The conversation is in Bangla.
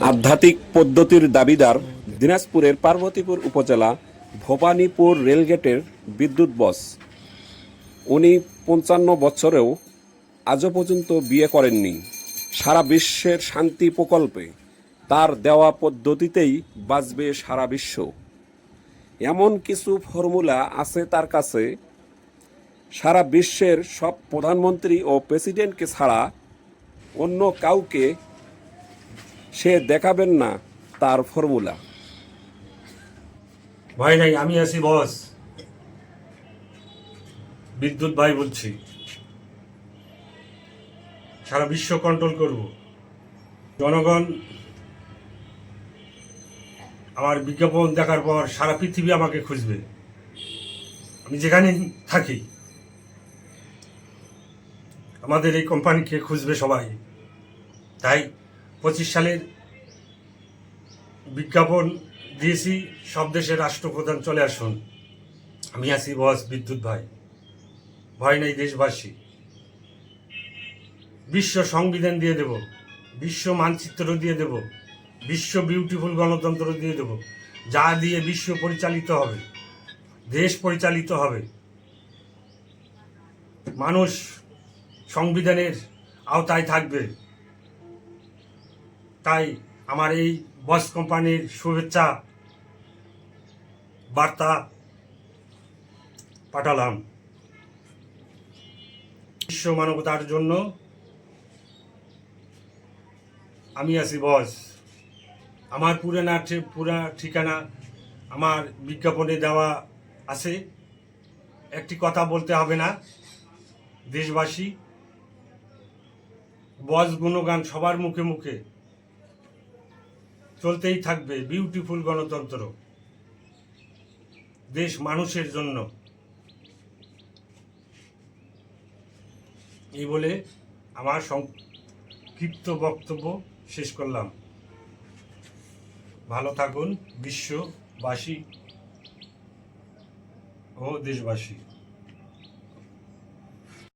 আধ্যাত্মিক পদ্ধতির দাবিদার দিনাজপুরের পার্বতীপুর উপজেলা ভবানীপুর রেলগেটের বিদ্যুৎ বস। উনি পঞ্চান্ন বছরেও আজও পর্যন্ত বিয়ে করেননি। সারা বিশ্বের শান্তি প্রকল্পে তার দেওয়া পদ্ধতিতেই বাঁচবে সারা বিশ্ব। এমন কিছু ফর্মুলা আছে তার কাছে। সারা বিশ্বের সব প্রধানমন্ত্রী ও প্রেসিডেন্টকে ছাড়া অন্য কাউকে সে দেখাবেন না তার ফর্মুলা। ভাই নাই, আমি আছি বস। বিদ্যুৎ ভাই বলছি। সারা বিশ্ব কন্ট্রোল করব। জনগণ, আমার বিজ্ঞাপন দেখার পর সারা পৃথিবী আমাকে খুঁজবে। আমি যেখানে থাকি, আমাদের এই কোম্পানিকে খুঁজবে সবাই। তাই পঁচিশ সালের বিজ্ঞাপন দিয়েছি, সব দেশের রাষ্ট্রপ্রধান চলে আসুন। আমি আছি বস বিদ্যুৎ ভাই। ভয় নেই দেশবাসী। বিশ্ব সংবিধান দিয়ে দেব, বিশ্ব মানচিত্র দিয়ে দেব, বিশ্ব বিউটিফুল গণতন্ত্র দিয়ে দেব। যা দিয়ে বিশ্ব পরিচালিত হবে, দেশ পরিচালিত হবে। মানুষ সংবিধানের আওতায় থাকবে। তাই আমার এই বস কোম্পানির শুভেচ্ছা বার্তা পাঠালাম। বিশ্ব মানবতার জন্য আমি আছি বস। আমার পুরানা পুরা ঠিকানা আমার বিজ্ঞাপনে দেওয়া আছে। একটি কথা বলতে হবে না। দেশবাসী, বস গুণগান সবার মুখে মুখে। চলতেই থাকবে বিউটিফুল গণতন্ত্র। দেশ মানুষের জন্য। এই বলে আমার সংক্ষিপ্ত বক্তব্য শেষ করলাম। ভালো থাকুন বিশ্ববাসী ও দেশবাসী।